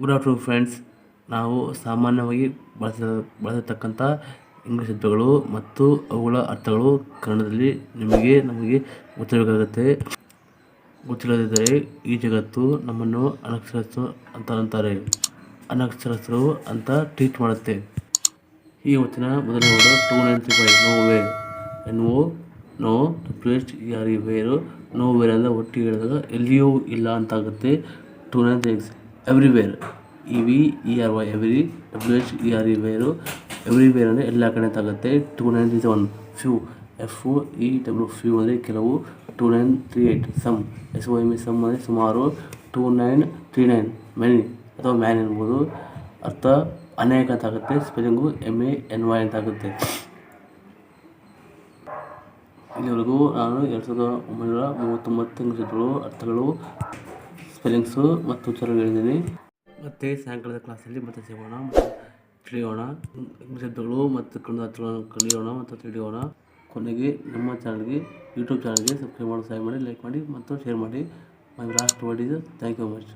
Good afternoon friends ನಾವು ಸಾಮಾನ್ಯವಾಗಿ ಬಳಸ, ಬಳಸತಕ್ಕಂಥ ಇಂಗ್ಲೀಷ್ ಶಬ್ದಗಳು ಮತ್ತು ಅವುಗಳ ಅರ್ಥಗಳು ಕನ್ನಡದಲ್ಲಿ ನಿಮಗೆ, ನಮಗೆ ಗೊತ್ತಿರಬೇಕಾಗುತ್ತೆ. ಗೊತ್ತಿಲ್ಲದಿದ್ದರೆ ಈ ಜಗತ್ತು ನಮ್ಮನ್ನು ಅನಕ್ಷರಸ್ಥರು ಅಂತ ಅಂತಾರೆ ಅನಕ್ಷರಸ್ಥರು ಅಂತ ಟ್ರೀಟ್ ಮಾಡುತ್ತೆ. ಈ ಹೊತ್ತಿನ ಮೊದಲನೇ ಹೋದ two nine three five, no way. N O, no place ಯಾರಿಗೆ ವೇರು ನೋ ವೇರ್ ಅಂದರೆ ಒಟ್ಟಿಗೆ ಹೇಳಿದಾಗ ಎಲ್ಲಿಯೂ ಇಲ್ಲ ಅಂತ ಆಗುತ್ತೆ two nine three everywhere E V E R Y every W H E R E where everywhere ಅಂದರೆ ಎಲ್ಲ ಕಡೆ ತಾಗುತ್ತೆ two nine three one few F O E W few ಅಂದರೆ ಕೆಲವು. Two nine three eight some S O M E some ಅಂದರೆ ಸುಮಾರು. Two nine three nine many ಅಥವಾ man ಎನ್ಬೋದು. ಅರ್ಥ? ಅನೇಕ ಅಂತ ಆಗುತ್ತೆ. Spelling M A N Y ಅಂತ ಆಗುತ್ತೆ. ಇಲ್ಲಿವರೆಗೂ ನಾನು ಎರಡು ಸಾವಿರದ ಒಂಬೈನೂರ ಮೂವತ್ತೊಂಬತ್ತು ಅರ್ಥಗಳು ಸ್ಪೆಲ್ಲಿಂಗ್ಸು ಮತ್ತು ಉಚ್ಚಾರ ಹೇಳಿದ್ದೀನಿ ಮತ್ತು ಸಾಯಂಕಾಲದ ಕ್ಲಾಸಲ್ಲಿ ಮತ್ತೆ ಸಿಗೋಣ, ಮತ್ತು ತಿಳಿಯೋಣ ಶಬ್ದಗಳು ಮತ್ತು ಕಣ್ಣು ಹತ್ತಿರಗಳನ್ನು ಕಲಿಯೋಣ ಮತ್ತು ತಿಳಿಯೋಣ. ಕೊನೆಗೆ ನಮ್ಮ ಚಾನಲ್ಗೆ ಯೂಟ್ಯೂಬ್ ಚಾನಲ್ಗೆ ಸಬ್ಸ್ಕ್ರೈಬ್ ಮಾಡಿ ಸಹಾಯ ಮಾಡಿ ಲೈಕ್ ಮಾಡಿ ಮತ್ತು ಶೇರ್ ಮಾಡಿ. My last word is thank you much